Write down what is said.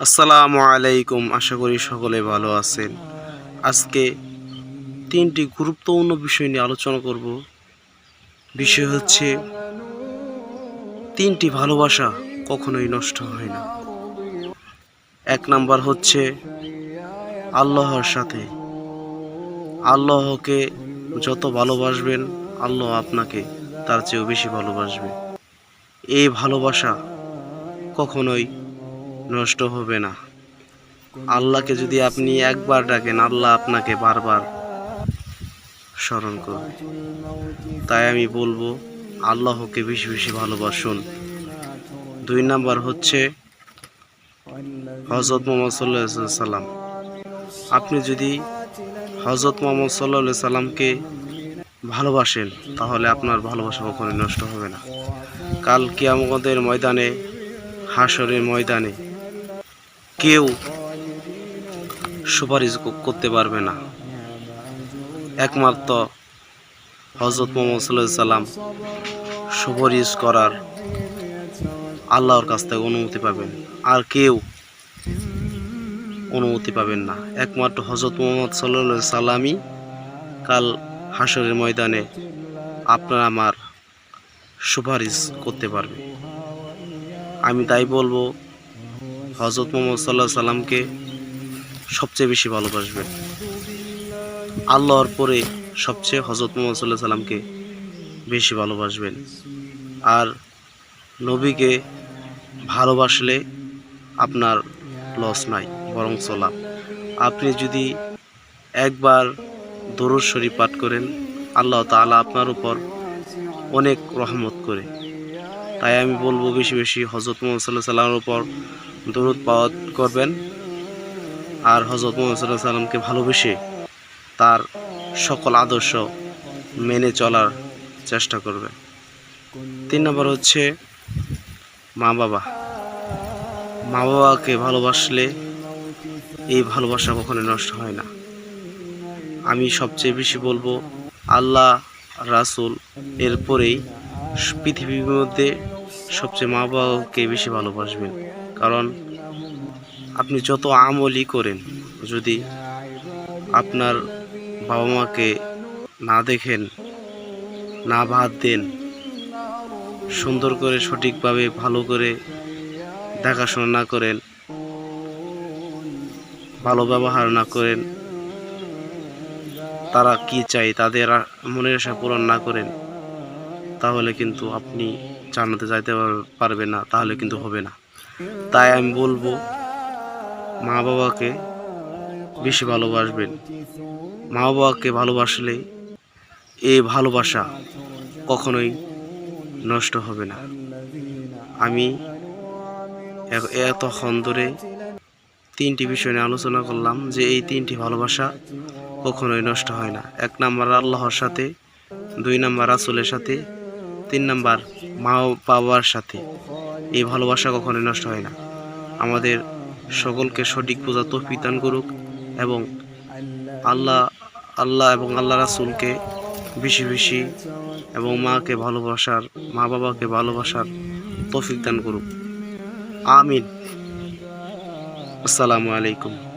আসসালামু আলাইকুম, আশা করি সকলে ভালো আছেন। আজকে তিনটি গুরুত্বপূর্ণ বিষয় নিয়ে আলোচনা করব। বিষয় হচ্ছে, তিনটি ভালোবাসা কখনোই নষ্ট হয় না। এক নাম্বার হচ্ছে, আল্লাহর সাথে। আল্লাহকে যত ভালোবাসবেন, আল্লাহ আপনাকে তার চেয়েও বেশি ভালোবাসবে। এই ভালোবাসা কখনোই নষ্ট হবে না। আল্লাহকে যদি আপনি একবার ডাকেন, আল্লাহ আপনাকে বারবার স্মরণ করবে। তাই আমি বলব, আল্লাহকে বেশি বেশি ভালোবাসুন। দুই নাম্বার হচ্ছে হজরত মোহাম্মদ সাল্লাহ সাল্লাম আপনি যদি হজরত মোহাম্মদ সাল্লাহ সাল্লামকে ভালোবাসেন, তাহলে আপনার ভালোবাসা কখনোই নষ্ট হবে না। কাল কিয়ামতের ময়দানে হাসরের ময়দানে কেউ সুপারিশ করতে পারবে না। একমাত্র হজরত মোহাম্মদ সাল্লাহ সাল্লাম সুপারিশ করার আল্লাহর কাছ থেকে অনুমতি পাবেন। আর কেউ অনুমতি পাবেন না। একমাত্র হজরত মোহাম্মদ সাল্লাহ সাল্লামই কাল হাসরের ময়দানে আপনার আমার সুপারিশ করতে পারবে। আমি তাই বলব হজরত মোহাম্মদ সাল্লাহ সাল্লামকে সবচেয়ে বেশি ভালোবাসবেন আল্লাহর পরে সবচেয়ে হজরত মোহাম্মদ সাল্লাহ সাল্লামকে বেশি ভালোবাসবেন। আর নবীকে ভালোবাসলে আপনার লস নাই, বরং লাভ আপনি যদি একবার দরুদ শরীফ পাঠ করেন, আল্লাহ তাআলা আপনার উপর অনেক রহমত করে। তাই আমি বলব বেশি বেশি হজরত মোহাম্মদ সাল্লাহ সাল্লামের উপর দরুদ পাওয়াত করবেন। আর হজরত মোহাম্মদ সাল্লামকে ভালোবেসে তার সকল আদর্শ মেনে চলার চেষ্টা করবেন। তিন নম্বর হচ্ছে মা বাবা। মা বাবাকে ভালোবাসলে এই ভালোবাসা কখনো নষ্ট হয় না। আমি সবচেয়ে বেশি বলব, আল্লাহ, রাসুল এরপরেই পৃথিবীর মধ্যে সবচেয়ে মা বাবাকে বেশি ভালোবাসবেন। কারণ আপনি যত আমলই করেন, যদি আপনার বাবা মাকে না দেখেন, না ভাত দেন, সুন্দর করে, সঠিকভাবে, ভালো করে দেখাশোনা না করেন, ভালো ব্যবহার না করেন, তারা কি চাই তাদের মনের আশা পূরণ না করেন, তাহলে কিন্তু আপনি জানাতে যাইতে পার- পারবেন না, তাহলে কিন্তু হবে না। তাই আমি বলব, মা বাবাকে বেশি ভালোবাসবেন। মা বাবাকে ভালোবাসলে এ ভালোবাসা কখনোই নষ্ট হবে না। আমি এতক্ষণ ধরে তিনটি বিষয় নিয়ে আলোচনা করলাম যে এই তিনটি ভালোবাসা কখনোই নষ্ট হয় না। এক নাম্বার আল্লাহর সাথে, দুই নাম্বার রাসুলের সাথে, তিন নাম্বার মা বাবার সাথে। এই ভালোবাসা কখনোই নষ্ট হয় না। আমাদের সকলকে সঠিক পূজা তৌফিক দান করুক এবং আল্লাহ আল্লাহ এবং আল্লাহ রাসুলকে বেশি বেশি এবং মাকে ভালোবাসার, মা বাবাকে ভালোবাসার তৌফিক দান করুক। আমিন। আসসালামু আলাইকুম।